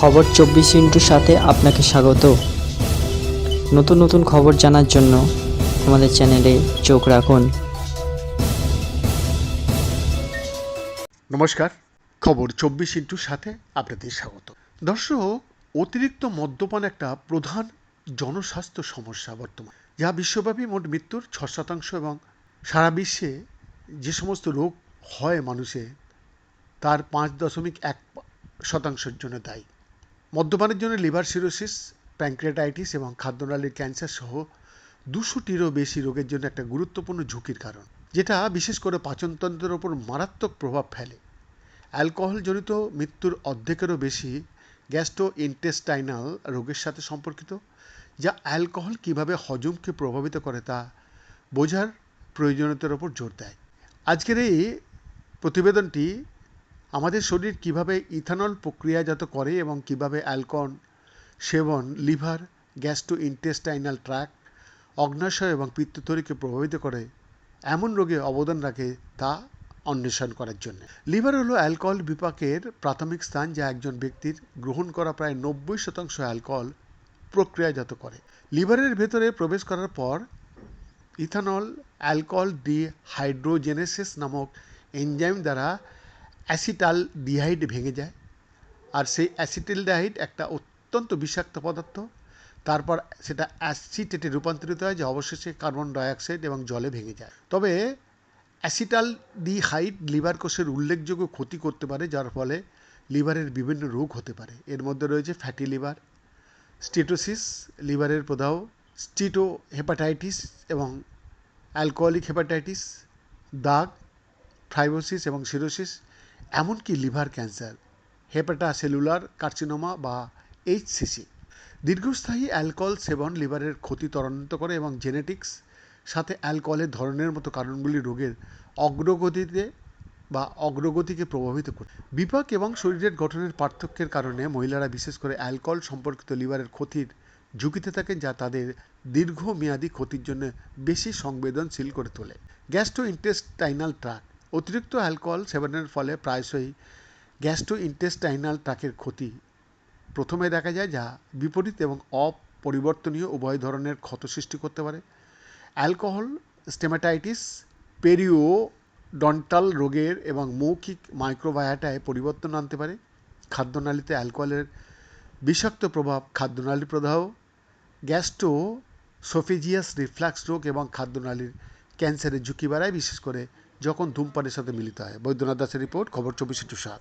খবর চব্বিশ ইন্টুর সাথে আপনাকে স্বাগত। নতুন নতুন খবর জানার জন্য আমাদের চ্যানেলে চোখ রাখুন। নমস্কার, খবর চব্বিশ ইন্টুর সাথে আপনাদের স্বাগত। দর্শক, অতিরিক্ত মদ্যপান একটা প্রধান জনস্বাস্থ্য সমস্যা বর্তমান। যা বিশ্বব্যাপী মোট মৃত্যুর ছ শতাংশ এবং সারা বিশ্বে যে সমস্ত রোগ হয় মানুষে, তার পাঁচ দশমিক এক শতাংশের জন্য দায়ী। মদ্যপানের জন্য লিভার সিরোসিস প্যাঙ্ক্রিয়াটাইটিস এবং খাদ্যনালীর ক্যান্সার সহ দুশোটিরও বেশি রোগের জন্য একটা গুরুত্বপূর্ণ ঝুঁকির কারণ, যেটা বিশেষ করে পাচনতন্ত্রের ওপর মারাত্মক প্রভাব ফেলে। অ্যালকোহলজনিত মৃত্যুর অর্ধেকেরও বেশি গ্যাস্ট্রো ইন্টেস্টাইনাল রোগের সাথে সম্পর্কিত, যা অ্যালকোহল কীভাবে হজমকে প্রভাবিত করে তা বোঝার প্রয়োজনীয়তার ওপর জোর দেয়। আজকের এই প্রতিবেদনটি আমাদের শরীর কীভাবে ইথানল প্রক্রিয়াজাত করে এবং কীভাবে অ্যালকোহল সেবন, লিভার গ্যাস্ট্রো ইন্টেস্টাইনাল ট্র্যাক অগ্নাশয় এবং পিত্তথলিকে প্রভাবিত করে, এমন রোগে অবদান রাখে তা অন্বেষণ করার জন্য। লিভার হলো অ্যালকোহল বিপাকের প্রাথমিক স্থান যা একজন ব্যক্তির গ্রহণ করা প্রায় নব্বই শতাংশ অ্যালকোহল প্রক্রিয়াজাত করে। লিভারের ভেতরে প্রবেশ করার পর ইথানল অ্যালকোহল ডি হাইড্রোজেনেসিস নামক এনজাইম দ্বারা অ্যাসিটাল ডিহাইড ভেঙে যায় আর সেই অ্যাসিটিলডাইড একটা অত্যন্ত বিষাক্ত পদার্থ। তারপর সেটা অ্যাসিটেটে রূপান্তরিত হয়, যা অবশেষে কার্বন ডাইঅক্সাইড এবং জলে ভেঙে যায়। তবে অ্যাসিটাল ডিহাইড লিভার কোষের উল্লেখযোগ্য ক্ষতি করতে পারে, যার ফলে লিভারের বিভিন্ন রোগ হতে পারে। এর মধ্যে রয়েছে ফ্যাটি লিভার, স্টেটোসিস, লিভারের প্রদাহ স্টিটো হেপাটাইটিস এবং অ্যালকোহলিক হেপাটাইটিস, দাগ, ফ্রাইবোসিস এবং সিরোসিস। এমনকি liver cancer hepatocellular carcinoma বা এইচসিসি। দীর্ঘস্থায়ী অ্যালকোহল সেবন লিভারের ক্ষতি ত্বরান্বিত করে এবং জেনেটিক্স সাথে অ্যালকোহলের ধরনের মতো কারণগুলি রোগের অগ্রগতিতে বা অগ্রগতিকে প্রভাবিত করে। বিপাক এবং শরীরের গঠনের পার্থক্যের কারণে মহিলারা বিশেষ করে অ্যালকোহল সম্পর্কিত লিভারের ক্ষতির ঝুঁকিতে থাকেন যা তাদের দীর্ঘমেয়াদী ক্ষতির জন্য বেশি সংবেদনশীল করে তোলে। গ্যাস্ট্রো ইন্টেস্টাইনাল ট্রাক অতিরিক্ত অ্যালকোহল সেবনের ফলে প্রায়শই গ্যাস্ট্রো ইন্টেস্টাইনাল ট্রাকের ক্ষতি প্রথমে দেখা যায় যা বিপরীত এবং অপরিবর্তনীয় উভয় ধরনের ক্ষত সৃষ্টি করতে পারে। অ্যালকোহল, স্টেমাটাইটিস পেরিও ডন্টাল রোগের এবং মৌখিক মাইক্রোবায়াটায় পরিবর্তন আনতে পারে। খাদ্যনালীতে অ্যালকোহলের বিষাক্ত প্রভাব, খাদ্যনালী প্রদাহ গ্যাস্ট্রো সোফেজিয়াস রিফ্লাক্স রোগ এবং খাদ্যনালীর ক্যান্সারের ঝুঁকি বাড়ায়, বিশেষ করে যখন ধূমপানের সাথে মিলিত হয়। বৈদ্যনাথ দাসের রিপোর্ট খবর চব্বিশে টু সাত।